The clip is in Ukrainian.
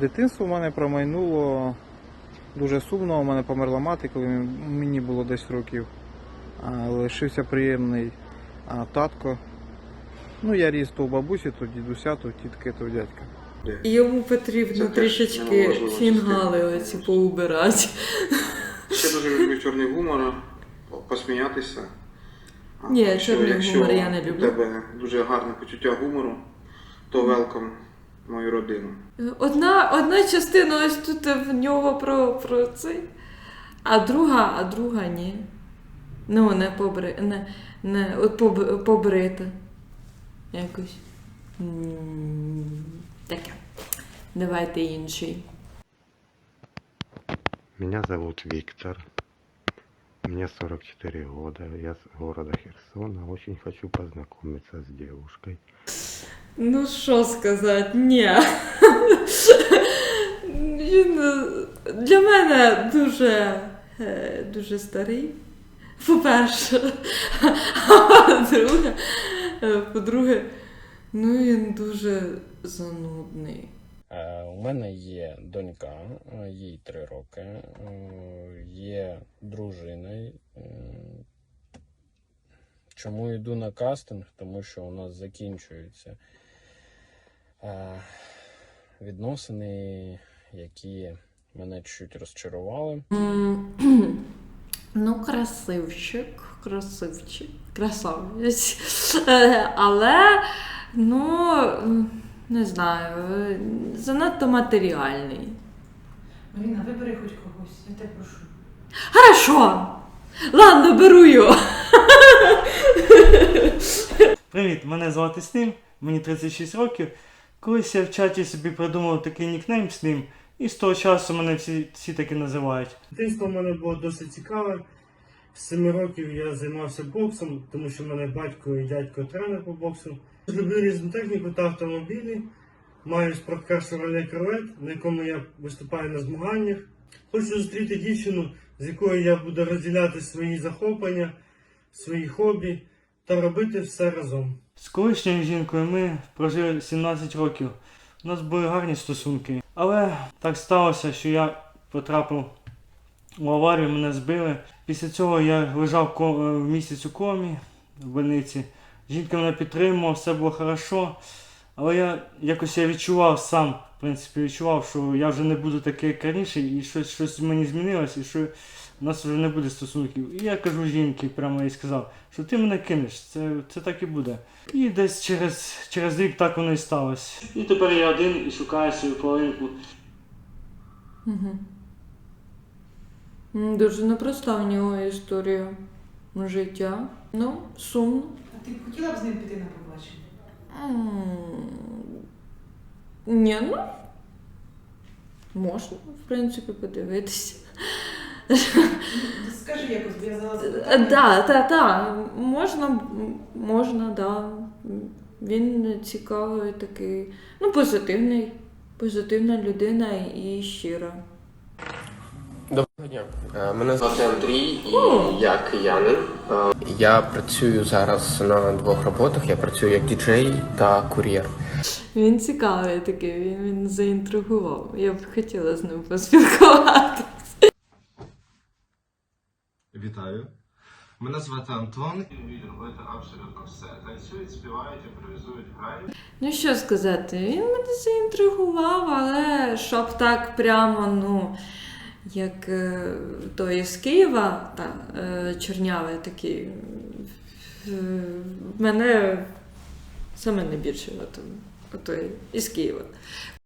Дитинство в мене промайнуло дуже сумно. У мене померла мати, коли мені було 10 років. Лишився приємний татко. Ну, я ріс то у бабусі, то дідуся, то тітки, то дядька. І Йому потрібно Це трішечки фінгали оці поубирати. Ще дуже люблю чорний гумор, посміятися. Ні, чорний гумор я не люблю. У тебе дуже гарне почуття гумору, то велком мою родину. Одна, одна частина ось тут в нього про, про цей, а друга, а друга ні. Ну, не побри, не, не от поб, побрита. Якось. Таке. Давайте інший. Меня зовут Виктор. Мне 44 года. Я с города Херсона. Очень хочу познакомиться с девушкой. Ну, що сказати, ні. Він для мене дуже, е, дуже старий. По-перше, а по-друге, е, по-друге, ну він дуже занудний. Е, У мене є донька, їй три роки, є дружина. Чому йду на кастинг? Тому що у нас закінчуються е, відносини, які мене чуть розчарували. Ну, красивчик, красивчик, красавець. Е, Але, ну, не знаю, занадто матеріальний. Маріна, вибери хоч когось, я тебе прошу. Хорошо! Ладно, беру його. Привіт, мене звати Снім, мені 36 років. Колись я в чаті собі придумав такий нікнейм Снім, і з того часу мене всі, всі таки називають. Дитинство в мене було досить цікаве. З 7 років я займався боксом, тому що в мене батько і дядько тренер по боксу. Люблю різну техніку та автомобілі. Маю спорткар Chevrolet Corvette, на якому я виступаю на змаганнях. Хочу зустріти дівчину, з якою я буду розділяти свої захоплення, свої хобі та робити все разом. З колишньою жінкою ми прожили 17 років. У нас були гарні стосунки. Але так сталося, що я потрапив у аварію, мене збили. Після цього я лежав е, місяць у комі в больниці. Жінка мене підтримувала, все було хорошо. Але я якось я відчував сам, в принципі, відчував, що я вже не буду такий, як раніше, і щось, щось в мені змінилось, і що у нас вже не буде стосунків. І я кажу жінці, прямо їй сказав, що ти мене кинеш, це, це так і буде. І десь через, через рік так воно і сталося. І тепер я один і шукаю свою половинку. Угу. Дуже непроста в нього історія життя. Ну, сумно. А ти б хотіла б з ним піти на побачення? Ні, ну. Можна, в принципі, подивитися. Скажи якось, бо я зараз. Так, Да, та, та, можна, можна, да. Він цікавий такий, ну, позитивний, позитивна людина і щира. Доброго дня. Е, Мене звати Андрій, і я киянин. Е, Я працюю зараз на двох роботах. Я працюю як діджей та кур'єр. Він цікавий такий, він, він заінтригував. Я б хотіла з ним поспілкуватися. Вітаю. Мене звати Антон. Вміють робити абсолютно все. Танцюють, співають, імпровізують, грають. Ну що сказати, він мене заінтригував, але щоб так прямо, ну, як е, той з Києва, та, е, чорнявий такий, е, мене саме найбільше от, от із Києва.